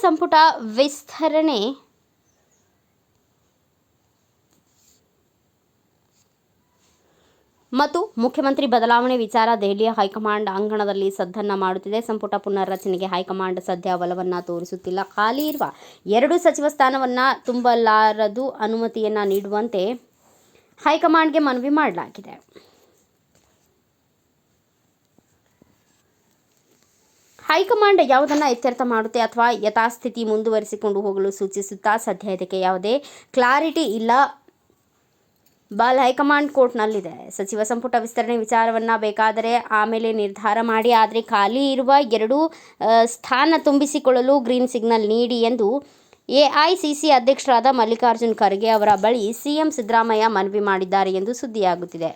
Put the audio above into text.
ಸಂಪುಟ ವಿಸ್ತರಣೆ. ಮತ್ತು ಮುಖ್ಯಮಂತ್ರಿ ಬದಲಾವಣೆ ವಿಚಾರ ದೆಹಲಿಯ ಹೈಕಮಾಂಡ್ ಅಂಗಣದಲ್ಲಿ ಸದ್ದನ್ನ ಮಾಡುತ್ತಿದೆ. ಸಂಪುಟ ಪುನರ್ರಚನೆಗೆ ಹೈಕಮಾಂಡ್ ಸದ್ಯ ಒಲವನ್ನು ತೋರಿಸುತ್ತಿಲ್ಲ. ಖಾಲಿ ಇರುವ ಎರಡು ಸಚಿವ ಸ್ಥಾನವನ್ನ ತುಂಬಲಾರದು ಅನುಮತಿಯನ್ನ ನೀಡುವಂತೆ ಹೈಕಮಾಂಡ್ಗೆ ಮನವಿ ಮಾಡಲಾಗಿದೆ. ಹೈಕಮಾಂಡ್ ಯಾವುದನ್ನು ಇತ್ಯರ್ಥ ಮಾಡುತ್ತೆ ಅಥವಾ ಯಥಾಸ್ಥಿತಿ ಮುಂದುವರಿಸಿಕೊಂಡು ಹೋಗಲು ಸೂಚಿಸುತ್ತಾ, ಸದ್ಯ ಇದಕ್ಕೆ ಯಾವುದೇ ಕ್ಲಾರಿಟಿ ಇಲ್ಲ. ಬಾಲ್ ಹೈಕಮಾಂಡ್ ಕೋರ್ಟ್ನಲ್ಲಿದೆ. ಸಚಿವ ಸಂಪುಟ ವಿಸ್ತರಣೆ ವಿಚಾರವನ್ನು ಬೇಕಾದರೆ ಆಮೇಲೆ ನಿರ್ಧಾರ ಮಾಡಿ, ಆದರೆ ಖಾಲಿ ಇರುವ ಎರಡು ಸ್ಥಾನ ತುಂಬಿಸಿಕೊಳ್ಳಲು ಗ್ರೀನ್ ಸಿಗ್ನಲ್ ನೀಡಿ ಎಂದು ಎಐಸಿಸಿ ಅಧ್ಯಕ್ಷರಾದ ಮಲ್ಲಿಕಾರ್ಜುನ್ ಖರ್ಗೆ ಅವರ ಬಳಿ ಸಿಎಂ ಸಿದ್ದರಾಮಯ್ಯ ಮನವಿ ಮಾಡಿದ್ದಾರೆ ಎಂದು ಸುದ್ದಿಯಾಗುತ್ತಿದೆ.